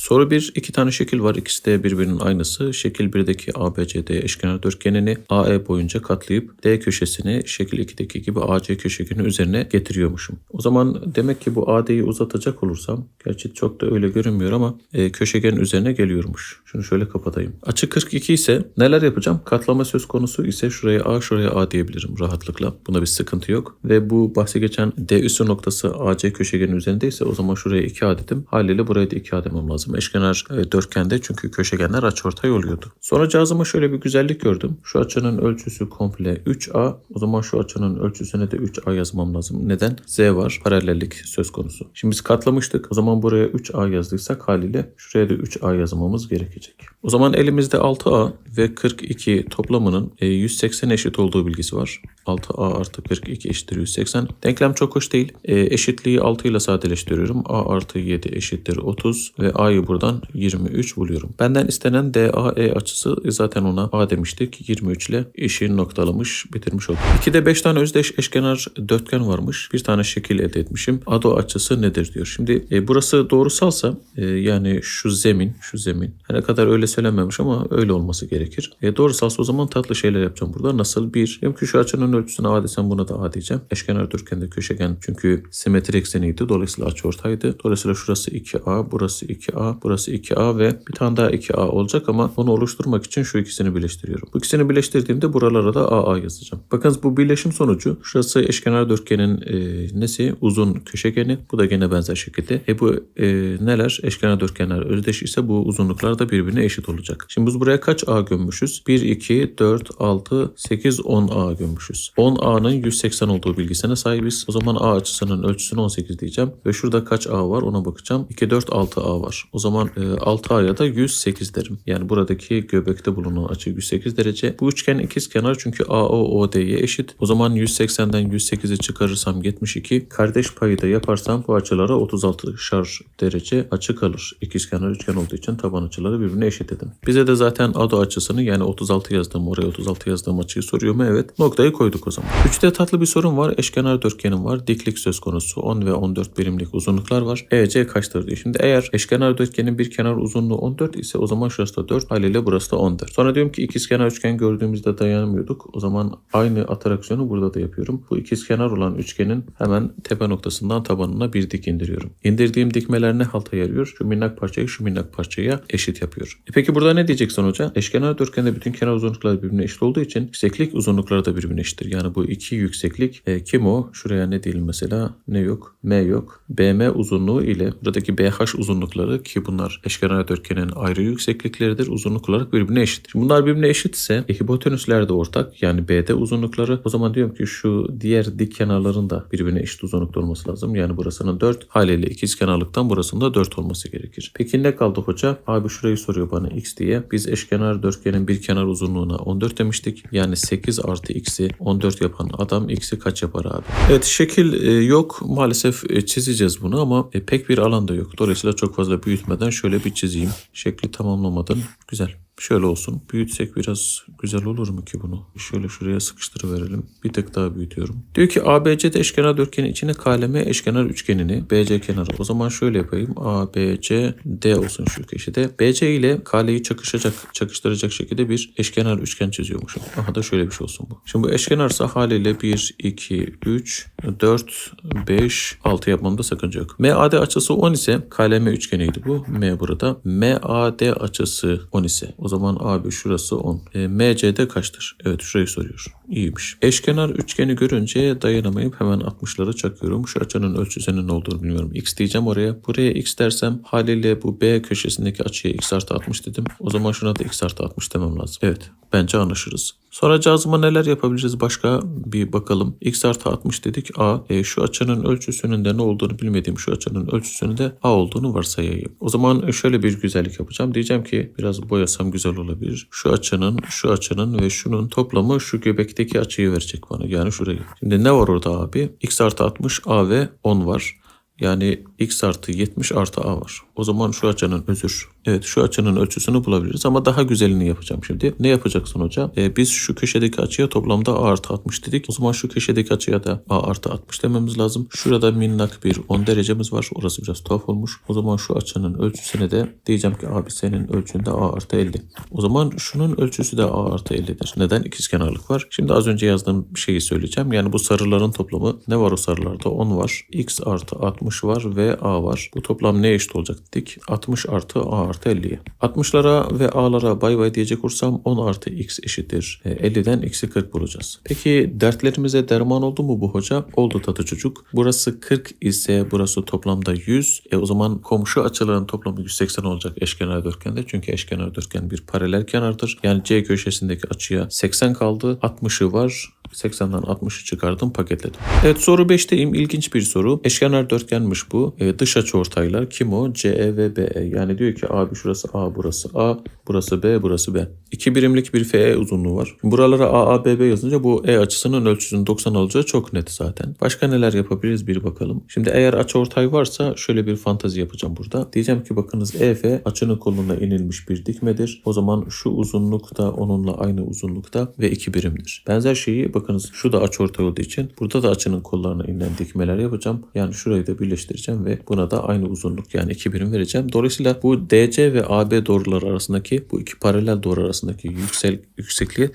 Soru 1. iki tane şekil var. İkisi de birbirinin aynısı. Şekil 1'deki ABCD eşkenar dörtgenini AE boyunca katlayıp D köşesini şekil 2'deki gibi AC köşegenin üzerine getiriyormuşum. O zaman demek ki bu AD'yi uzatacak olursam, gerçi çok da öyle görünmüyor ama e, köşegenin üzerine geliyormuş. Şunu şöyle kapatayım. Açı 42 ise neler yapacağım? Katlama söz konusu ise şuraya A, şuraya A diyebilirim rahatlıkla. Buna bir sıkıntı yok. Ve bu bahsi geçen D üssü noktası AC köşegenin üzerindeyse o zaman şuraya 2A dedim. Haliyle buraya da 2A demem lazım. Eşkenar e, dörtgende çünkü köşegenler açıortay oluyordu. Sonra cazıma şöyle bir güzellik gördüm. Şu açının ölçüsü komple 3A. O zaman şu açının ölçüsüne de 3A yazmam lazım. Neden? Z var. Paralellik söz konusu. Şimdi biz katlamıştık. O zaman buraya 3A yazdıysak haliyle şuraya da 3A yazmamız gerekecek. O zaman elimizde 6A ve 42 toplamının e, 180 eşit olduğu bilgisi var. 6A artı 42 eşittir 180. Denklem çok hoş değil. E, eşitliği 6 ile sadeleştiriyorum. A artı 7 eşittir 30 ve A'yı buradan 23 buluyorum. Benden istenen DAE açısı zaten ona A demiştik. 23 ile işi noktalamış, bitirmiş olduk. 2'de 5 tane özdeş eşkenar dörtgen varmış. Bir tane şekil elde etmişim. ADO açısı nedir diyor. Şimdi e, burası doğrusalsa e, yani şu zemin, şu zemin. Ne kadar öyle söylenmemiş ama öyle olması gerekir. E, doğrusalsa o zaman tatlı şeyler yapacağım burada. Nasıl? Bir, diyorum ki şu açının ölçüsüne A desem buna da A diyeceğim. Eşkenar dörtgende köşegen çünkü simetri ekseniydi. Dolayısıyla açıortaydı. Dolayısıyla şurası 2A, burası 2A, burası 2A ve bir tane daha 2A olacak ama onu oluşturmak için şu ikisini birleştiriyorum. Bu ikisini birleştirdiğimde buralara da AA yazacağım. Bakınız bu birleşim sonucu şurası eşkenar dörtgenin e, nesi? Uzun köşegeni. Bu da gene benzer şekilde. E bu e, neler? Eşkenar dörtgenler özdeş ise bu uzunluklar da birbirine eşit olacak. Şimdi biz buraya kaç A gömmüşüz? 1, 2, 4, 6, 8, 10 A gömmüşüz. 10 A'nın 180 olduğu bilgisine sahibiz. O zaman A açısının ölçüsünü 18 diyeceğim. Ve şurada kaç A var ona bakacağım. 2, 4, 6 A var. O zaman e, 6 A'ya da 108 derim. Yani buradaki göbekte bulunan açı 108 derece. Bu üçgen ikizkenar çünkü AO OD'ye eşit. O zaman 180'den 108'i çıkarırsam 72. Kardeş payı da yaparsam bu açılara 36 şar derece açı kalır. İkizkenar üçgen olduğu için taban açıları birbirine eşit dedim. Bize de zaten ADO açısını yani 36 yazdığım oraya 36 yazdığım açıyı soruyor mu? Evet. Noktayı koyduk o zaman. 3'te tatlı bir sorun var. Eşkenar dörtgenim var. Diklik söz konusu. 10 ve 14 birimlik uzunluklar var. EC kaçtır diyor. Şimdi eğer eşkenar dörtgenin bir kenar uzunluğu 14 ise o zaman şurası da 4 haliyle burası da 14. Sonra diyorum ki ikizkenar üçgen gördüğümüzde dayanamıyorduk. O zaman aynı ataraksiyonu burada da yapıyorum. Bu ikizkenar olan üçgenin hemen tepe noktasından tabanına bir dik indiriyorum. İndirdiğim dikmeler ne halta yarıyor? Şu minnak parçayı şu minnak parçaya eşit yapıyor. E peki burada ne diyeceksin hoca? Eşkenar dörtgende bütün kenar uzunlukları birbirine eşit olduğu için yükseklik uzunlukları da birbirine eşittir. Yani bu iki yükseklik e, kim o? Şuraya ne diyelim mesela? Ne yok? M yok. BM uzunluğu ile buradaki BH uzunlukları ki bunlar eşkenar dörtgenin ayrı yükseklikleridir. Uzunluk olarak birbirine eşit. Şimdi bunlar birbirine eşitse e, hipotenüsler de ortak. Yani BD uzunlukları. O zaman diyorum ki şu diğer dik kenarların da birbirine eşit uzunlukta olması lazım. Yani burasının 4 haliyle ikizkenarlıktan burasının da 4 olması gerekir. Peki ne kaldı hoca? Abi şurayı soruyor bana x diye. Biz eşkenar dörtgenin bir kenar uzunluğuna 14 demiştik. Yani 8 artı x'i 14 yapan adam x'i kaç yapar abi? Evet şekil e, yok. Maalesef e, çizeceğiz bunu ama e, pek bir alanda yok. Dolayısıyla çok fazla büyütmeden şöyle bir çizeyim. Şekli tamamlamadan güzel. Şöyle olsun. Büyütsek biraz güzel olur mu ki bunu? Şöyle şuraya sıkıştırıverelim. Bir tık daha büyütüyorum. Diyor ki ABC'de eşkenar dörtgenin içine KLM eşkenar üçgenini BC kenarı. O zaman şöyle yapayım. ABC D olsun şu köşede. BC ile KL'yi çakışacak, çakıştıracak şekilde bir eşkenar üçgen çiziyormuşum. Aha da şöyle bir şey olsun bu. Şimdi bu eşkenarsa haliyle 1, 2, 3, 4, 5, 6 yapmamda sakınca yok. MAD açısı 10 ise KLM üçgeniydi bu. M burada. MAD açısı 10 ise. O zaman abi şurası 10. E, MC'de kaçtır? Evet şurayı soruyor. İyiymiş. Eşkenar üçgeni görünce dayanamayıp hemen 60'ları çakıyorum. Şu açının ölçüsünün ne olduğunu bilmiyorum. X diyeceğim oraya. Buraya X dersem haliyle bu B köşesindeki açıya X artı 60 dedim. O zaman şuna da X artı 60 demem lazım. Evet bence anlaşırız. Sonra cazıma neler yapabiliriz başka bir bakalım. X artı 60 dedik A. E, şu açının ölçüsünün de ne olduğunu bilmediğim şu açının ölçüsünün de A olduğunu varsayayım. O zaman şöyle bir güzellik yapacağım. Diyeceğim ki biraz boyasam güzel olabilir. Şu açının, şu açının ve şunun toplamı şu göbekteki açıyı verecek bana. Yani şurayı. Şimdi ne var orada abi? X artı 60 A ve 10 var. Yani x artı 70 artı a var. O zaman şu açının özür Evet şu açının ölçüsünü bulabiliriz ama daha güzelini yapacağım şimdi. Ne yapacaksın hoca? Ee, biz şu köşedeki açıya toplamda a artı 60 dedik. O zaman şu köşedeki açıya da a artı 60 dememiz lazım. Şurada minnak bir 10 derecemiz var. Orası biraz tuhaf olmuş. O zaman şu açının ölçüsüne de diyeceğim ki abi senin ölçünde a artı 50. O zaman şunun ölçüsü de a artı 50'dir. Neden? İkizkenarlık var. Şimdi az önce yazdığım şeyi söyleyeceğim. Yani bu sarıların toplamı ne var o sarılarda? 10 var. x artı 60 var ve a var. Bu toplam ne eşit olacak dedik? 60 artı a artı 50'ye. 60'lara ve a'lara bay bay diyecek olursam 10 artı x eşittir. E, 50'den x'i 40 bulacağız. Peki dertlerimize derman oldu mu bu hoca? Oldu tatı çocuk. Burası 40 ise burası toplamda 100. E o zaman komşu açıların toplamı 180 olacak eşkenar dörtgende. Çünkü eşkenar dörtgen bir paralel kenardır. Yani C köşesindeki açıya 80 kaldı. 60'ı var. 80'den 60'ı çıkardım paketledim. Evet soru 5'teyim. İlginç bir soru. Eşkenar dörtgenmiş bu. Ee, dış açı ortaylar kim o? CE ve BE. Yani diyor ki abi şurası A burası A burası B burası B. İki birimlik bir FE uzunluğu var. Buralara A, A, B, B yazınca bu E açısının ölçüsünün 90 olacağı çok net zaten. Başka neler yapabiliriz bir bakalım. Şimdi eğer açı ortay varsa şöyle bir fantazi yapacağım burada. Diyeceğim ki bakınız EF açının koluna inilmiş bir dikmedir. O zaman şu uzunluk da onunla aynı uzunlukta ve iki birimdir. Benzer şeyi bakınız şu da açı ortay olduğu için burada da açının kollarına inilen dikmeler yapacağım. Yani şurayı da birleştireceğim ve buna da aynı uzunluk yani iki birim vereceğim. Dolayısıyla bu DC ve AB doğruları arasındaki bu iki paralel doğru arasındaki yüksel, yüksekliği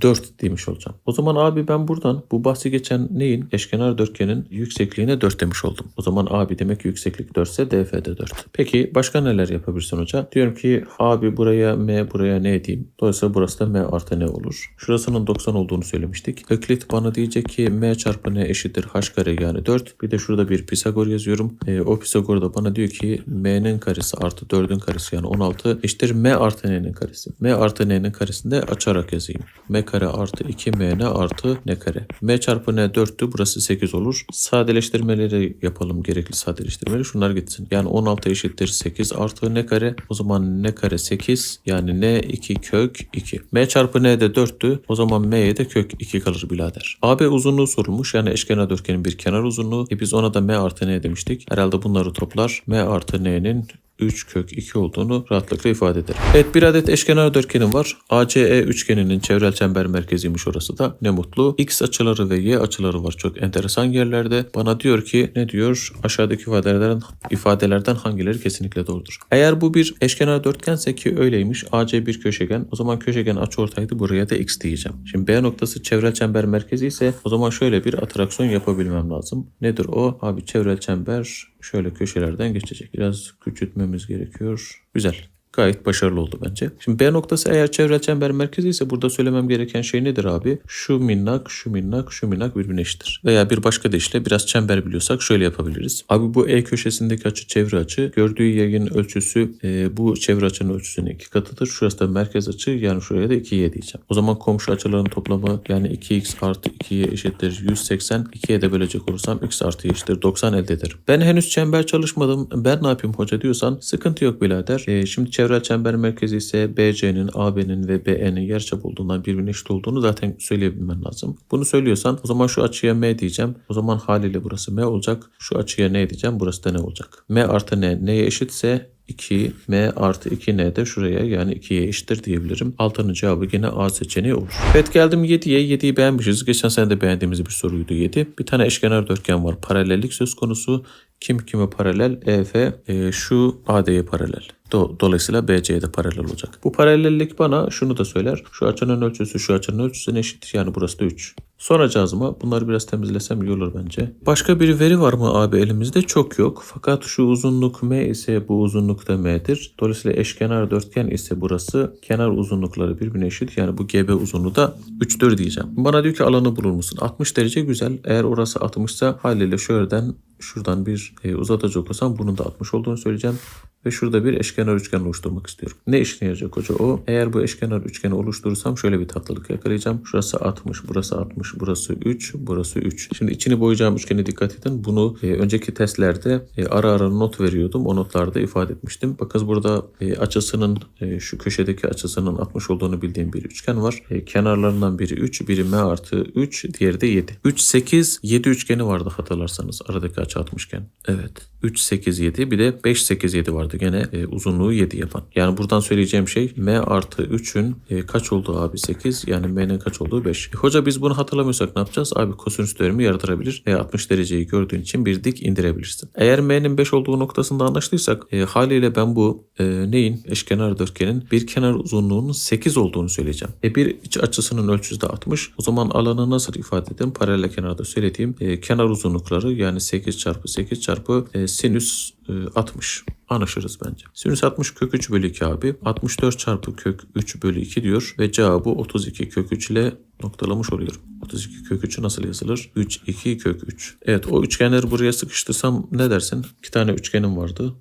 4 demiş olacağım. O zaman abi ben buradan bu bahsi geçen neyin? Eşkenar dörtgenin yüksekliğine 4 demiş oldum. O zaman abi demek yükseklik 4 ise DF de 4. Peki başka neler yapabilirsin hoca? Diyorum ki abi buraya M buraya N diyeyim. Dolayısıyla burası da M artı N olur. Şurasının 90 olduğunu söylemiştik. Öklit bana diyecek ki M çarpı N eşittir H kare yani 4. Bir de şurada bir Pisagor yazıyorum. E, o Pisagor da bana diyor ki M'nin karesi artı 4'ün karesi yani 16 eşittir M artı N'nin karesi. M artı N'nin karesini de açarak yazayım. M kare artı 2 MN artı N kare. M çarpı N 4'tü. Burası 8 olur. Sadeleştirmeleri yapalım. Gerekli sadeleştirmeleri. Şunlar gitsin. Yani 16 eşittir 8 artı N kare. O zaman N kare 8. Yani N 2 kök 2. M çarpı N de 4'tü. O zaman M'ye de kök 2 kalır birader. AB uzunluğu sorulmuş. Yani eşkenar dörtgenin bir kenar uzunluğu. E biz ona da M artı N demiştik. Herhalde bunları toplar. M artı N'nin 3 kök 2 olduğunu rahatlıkla ifade eder. Evet bir adet eşkenar dörtgenim var. ACE üçgeninin çevrel çember merkeziymiş orası da. Ne mutlu. X açıları ve Y açıları var çok enteresan yerlerde. Bana diyor ki ne diyor? Aşağıdaki ifadelerden ifadelerden hangileri kesinlikle doğrudur? Eğer bu bir eşkenar dörtgense ki öyleymiş. AC bir köşegen. O zaman köşegen açıortaydı. Buraya da X diyeceğim. Şimdi B noktası çevrel çember merkezi ise o zaman şöyle bir atraksiyon yapabilmem lazım. Nedir o? Abi çevrel çember şöyle köşelerden geçecek. Biraz küçültmemiz gerekiyor. Güzel. Gayet başarılı oldu bence. Şimdi B noktası eğer çevrel çember merkezi ise burada söylemem gereken şey nedir abi? Şu minnak, şu minnak, şu minnak birbirine eşittir. Veya bir başka deyişle biraz çember biliyorsak şöyle yapabiliriz. Abi bu E köşesindeki açı çevre açı. Gördüğü yayın ölçüsü e, bu çevre açının ölçüsünün iki katıdır. Şurası da merkez açı yani şuraya da 2y diyeceğim. O zaman komşu açıların toplamı yani 2x artı 2y eşittir 180. 2'ye de bölecek olursam x artı y eşittir 90 elde ederim. Ben henüz çember çalışmadım. Ben ne yapayım hoca diyorsan sıkıntı yok birader. E, şimdi çevre çember merkezi ise BC'nin, AB'nin ve BE'nin yarıçap olduğundan birbirine eşit olduğunu zaten söyleyebilmen lazım. Bunu söylüyorsan o zaman şu açıya M diyeceğim. O zaman haliyle burası M olacak. Şu açıya N diyeceğim. Burası da ne olacak? M artı N neye eşitse 2 M artı 2 N de şuraya yani 2'ye eşittir diyebilirim. Altının cevabı yine A seçeneği olur. Evet geldim 7'ye. 7'yi beğenmişiz. Geçen sene de beğendiğimiz bir soruydu 7. Bir tane eşkenar dörtgen var. Paralellik söz konusu. Kim kime paralel? EF e, şu AD'ye paralel. Do- Dolayısıyla BC'ye de paralel olacak. Bu paralellik bana şunu da söyler. Şu açının ölçüsü şu açının ölçüsüne eşit. Yani burası da 3. Soracağızıma bunları biraz temizlesem iyi olur bence. Başka bir veri var mı abi elimizde? Çok yok. Fakat şu uzunluk M ise bu uzunluk da M'dir. Dolayısıyla eşkenar dörtgen ise burası kenar uzunlukları birbirine eşit. Yani bu GB uzunluğu da 3'tür diyeceğim. Bana diyor ki alanı bulur musun? 60 derece güzel. Eğer orası 60 ise haliyle şuradan şuradan bir e, uzatacak olsam bunun da 60 olduğunu söyleyeceğim. Ve şurada bir eşkenar üçgen oluşturmak istiyorum. Ne işine yarayacak hoca o? Eğer bu eşkenar üçgeni oluşturursam şöyle bir tatlılık yakalayacağım. Şurası 60, burası 60, burası 3, burası 3. Şimdi içini boyayacağım üçgene dikkat edin. Bunu e, önceki testlerde e, ara ara not veriyordum. O notlarda ifade etmiştim. Bakın burada e, açısının e, şu köşedeki açısının 60 olduğunu bildiğim bir üçgen var. E, kenarlarından biri 3, biri M artı 3, diğeri de 7. 3, 8, 7 üçgeni vardı hatırlarsanız aradaki açı atmışken. Evet. 3, 8, 7 bir de 5, 8, 7 vardı gene e, uzunluğu 7 yapan. Yani buradan söyleyeceğim şey m artı 3'ün e, kaç olduğu abi 8 yani m'nin kaç olduğu 5. E, hoca biz bunu hatırlamıyorsak ne yapacağız? Abi kosinüs teoremi yaratırabilir ve 60 dereceyi gördüğün için bir dik indirebilirsin. Eğer m'nin 5 olduğu noktasında anlaştıysak e, haliyle ben bu e, neyin eşkenar dörtgenin bir kenar uzunluğunun 8 olduğunu söyleyeceğim. E, bir iç açısının ölçüsü de 60. O zaman alanı nasıl ifade edelim? Paralel kenarda söylediğim e, kenar uzunlukları yani 8 çarpı 8 çarpı e, sinüs 60. Anlaşırız bence. Sinüs 60 kök 3 bölü 2 abi. 64 çarpı kök 3 bölü 2 diyor ve cevabı 32 kök 3 ile noktalamış oluyorum. 32 kök 3'ü nasıl yazılır? 3, 2 kök 3. Evet o üçgenleri buraya sıkıştırsam ne dersin? İki tane üçgenim vardı.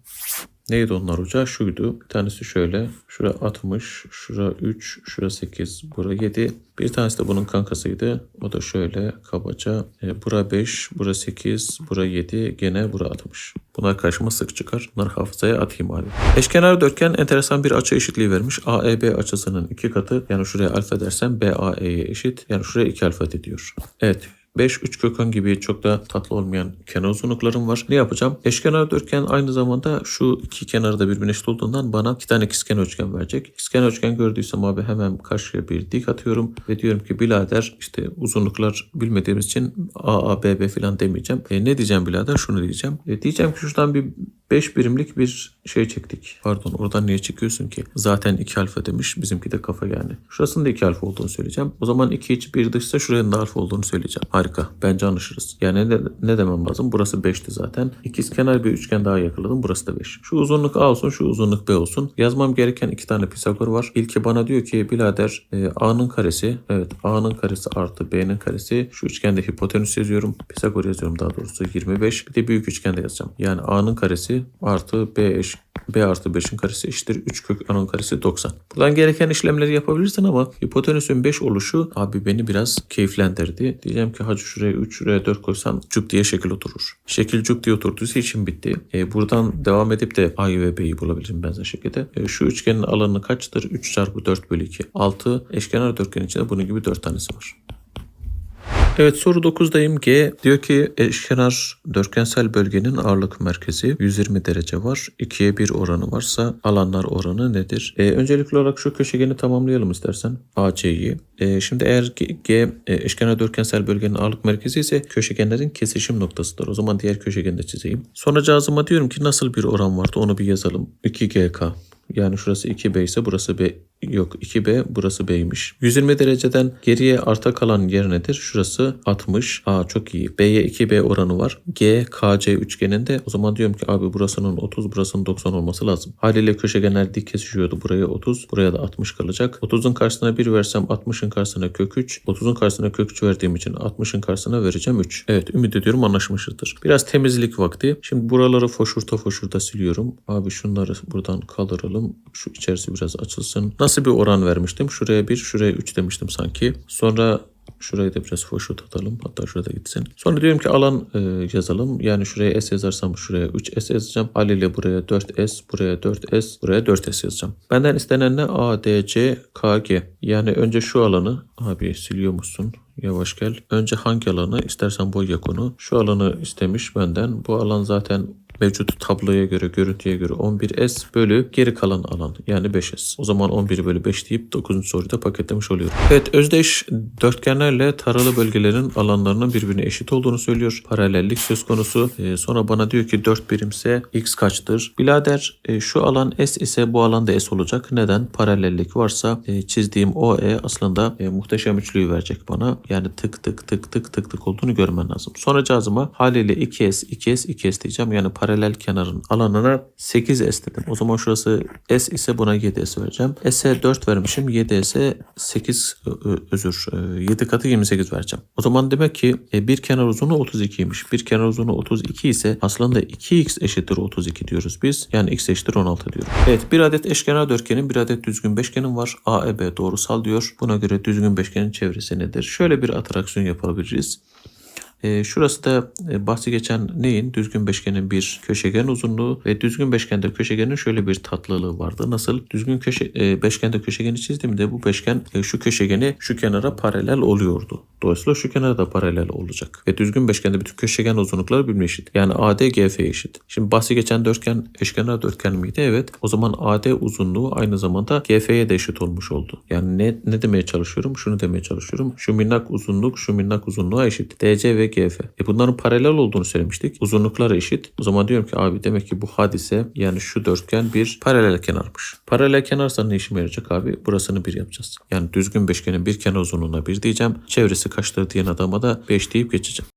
Neydi onlar hoca? Şuydu. Bir tanesi şöyle. Şura 60, şura 3, şura 8, bura 7. Bir tanesi de bunun kankasıydı. O da şöyle kabaca. E, bura 5, bura 8, bura 7, gene bura 60. Bunlar karşıma sık çıkar. Bunları hafızaya atayım abi. Eşkenar dörtgen enteresan bir açı eşitliği vermiş. AEB açısının iki katı. Yani şuraya alfa dersem BAE'ye eşit. Yani şuraya 2 alfa diyor. Evet. 5 3 köken gibi çok da tatlı olmayan kenar uzunluklarım var. Ne yapacağım? Eşkenar dörtgen aynı zamanda şu iki kenarı da birbirine eşit olduğundan bana iki tane ikizkenar üçgen verecek. İkizkenar üçgen gördüysem abi hemen karşıya bir dik atıyorum ve diyorum ki birader işte uzunluklar bilmediğimiz için A, A, B, B falan demeyeceğim. E, ne diyeceğim birader? Şunu diyeceğim. E, diyeceğim ki şuradan bir 5 birimlik bir şey çektik. Pardon oradan niye çekiyorsun ki? Zaten 2 alfa demiş. Bizimki de kafa yani. Şurasının da 2 alfa olduğunu söyleyeceğim. O zaman 2 iç 1 dışsa şuranın da alfa olduğunu söyleyeceğim. Harika. Bence anlaşırız. Yani ne, ne demem lazım? Burası 5'ti zaten. İkizkenar bir üçgen daha yakaladım. Burası da 5. Şu uzunluk A olsun, şu uzunluk B olsun. Yazmam gereken iki tane Pisagor var. İlki bana diyor ki birader e, A'nın karesi, evet A'nın karesi artı B'nin karesi. Şu üçgende hipotenüs yazıyorum. Pisagor yazıyorum daha doğrusu 25. Bir de büyük üçgende yazacağım. Yani A'nın karesi artı B eş B artı 5'in karesi eşittir 3 kök A'nın karesi 90. Buradan gereken işlemleri yapabilirsin ama hipotenüsün 5 oluşu abi beni biraz keyiflendirdi. Diyeceğim ki hacı şuraya 3 şuraya 4 koysan cuk diye şekil oturur. Şekil cuk diye oturduysa işim bitti. E, buradan devam edip de A'yı ve B'yi bulabilirim benzer şekilde. E, şu üçgenin alanı kaçtır? 3 çarpı 4 bölü 2. 6 eşkenar dörtgen içinde bunun gibi 4 tanesi var. Evet soru 9'dayım. G diyor ki eşkenar dörtgensel bölgenin ağırlık merkezi 120 derece var. 2'ye 1 oranı varsa alanlar oranı nedir? E, öncelikli olarak şu köşegeni tamamlayalım istersen. AC'yi. E, şimdi eğer G, G e, eşkenar dörtgensel bölgenin ağırlık merkezi ise köşegenlerin kesişim noktasıdır. O zaman diğer köşegeni de çizeyim. Sonra cazıma diyorum ki nasıl bir oran vardı onu bir yazalım. 2GK. Yani şurası 2B ise burası B yok 2B burası B'ymiş. 120 dereceden geriye arta kalan yer nedir? Şurası 60. Aa çok iyi. B'ye 2B oranı var. G KC üçgeninde o zaman diyorum ki abi burasının 30 burasının 90 olması lazım. Haliyle köşegenler dik kesişiyordu. Buraya 30 buraya da 60 kalacak. 30'un karşısına 1 versem 60'ın karşısına kök 3. 30'un karşısına kök 3 verdiğim için 60'ın karşısına vereceğim 3. Evet ümit ediyorum anlaşmışızdır. Biraz temizlik vakti. Şimdi buraları foşurta foşurta siliyorum. Abi şunları buradan kaldıralım. Şu içerisi biraz açılsın. Nasıl bir oran vermiştim? Şuraya 1, şuraya 3 demiştim sanki. Sonra Şurayı da biraz foşut atalım. Hatta şurada gitsin. Sonra diyorum ki alan e, yazalım. Yani şuraya S yazarsam şuraya 3S yazacağım. Haliyle buraya 4S, buraya 4S, buraya 4S yazacağım. Benden istenen ne? A, D, C, K, G. Yani önce şu alanı abi siliyor musun? Yavaş gel. Önce hangi alanı? İstersen boya konu. Şu alanı istemiş benden. Bu alan zaten mevcut tabloya göre, görüntüye göre 11S bölü geri kalan alan yani 5S. O zaman 11 bölü 5 deyip 9. soruyu da paketlemiş oluyorum. Evet özdeş dörtgenlerle taralı bölgelerin alanlarının birbirine eşit olduğunu söylüyor. Paralellik söz konusu. Ee, sonra bana diyor ki 4 birimse x kaçtır? Bilader e, şu alan S ise bu alan da S olacak. Neden? Paralellik varsa e, çizdiğim OE aslında e, muhteşem üçlüyü verecek bana. Yani tık tık tık tık tık tık olduğunu görmen lazım. Sonra cazıma haliyle 2S, 2S, 2S diyeceğim. Yani paralel kenarın alanına 8S dedim. O zaman şurası S ise buna 7S vereceğim. S'e 4 vermişim. 7S'e 8 ö- özür 7 katı 28 vereceğim. O zaman demek ki e, bir kenar uzunluğu 32'ymiş. Bir kenar uzunluğu 32 ise aslında 2x eşittir 32 diyoruz biz. Yani x eşittir 16 diyoruz. Evet bir adet eşkenar dörtgenin bir adet düzgün beşgenin var. AEB doğrusal diyor. Buna göre düzgün beşgenin çevresi nedir? Şöyle bir atraksiyon yapabiliriz. E, şurası da e, bahsi geçen neyin? Düzgün beşgenin bir köşegen uzunluğu ve düzgün beşgende köşegenin şöyle bir tatlılığı vardı. Nasıl? Düzgün köşe, e, beşgende köşegeni çizdiğimde bu beşgen e, şu köşegeni şu kenara paralel oluyordu. Dolayısıyla şu kenara da paralel olacak. Ve düzgün beşgende bütün köşegen uzunlukları birbirine eşit. Yani AD GF eşit. Şimdi bahsi geçen dörtgen eşkenar dörtgen miydi? Evet. O zaman AD uzunluğu aynı zamanda GF'ye de eşit olmuş oldu. Yani ne, ne demeye çalışıyorum? Şunu demeye çalışıyorum. Şu minnak uzunluk şu minnak uzunluğa eşit. DC ve GF. E bunların paralel olduğunu söylemiştik. Uzunluklar eşit. O zaman diyorum ki abi demek ki bu hadise yani şu dörtgen bir paralel kenarmış. Paralel kenarsa ne işime yarayacak abi? Burasını bir yapacağız. Yani düzgün beşgenin bir kenar uzunluğuna bir diyeceğim. Çevresi kaçtır diyen adama da 5 deyip geçeceğim.